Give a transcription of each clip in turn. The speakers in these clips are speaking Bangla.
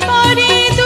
পরে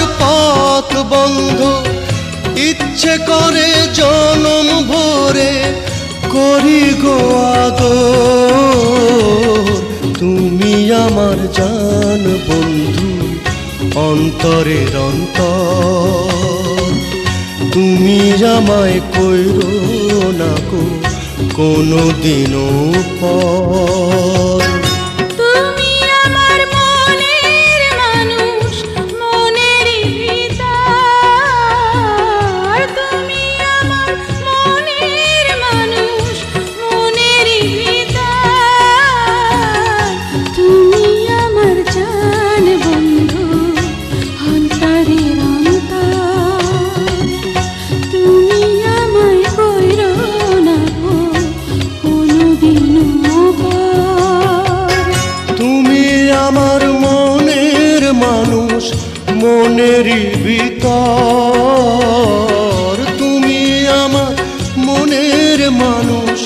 ইচ্ছে করে জনম ভরে করি গো তুমি আমার জান বন্ধু, অন্তরের অন্তর। তুমি আমায় কইরো না কো কোনো দিনও পর। মনেরই ভিতর। তুমি আমার মনের মানুষ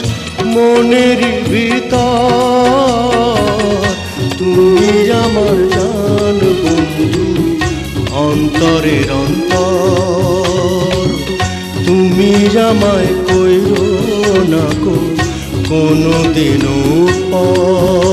মনেরই ভিতর। তুমি আমার জান বন্ধু, অন্তরের অন্তর। তুমি আমায় কইরো না কোনো দিনও পর।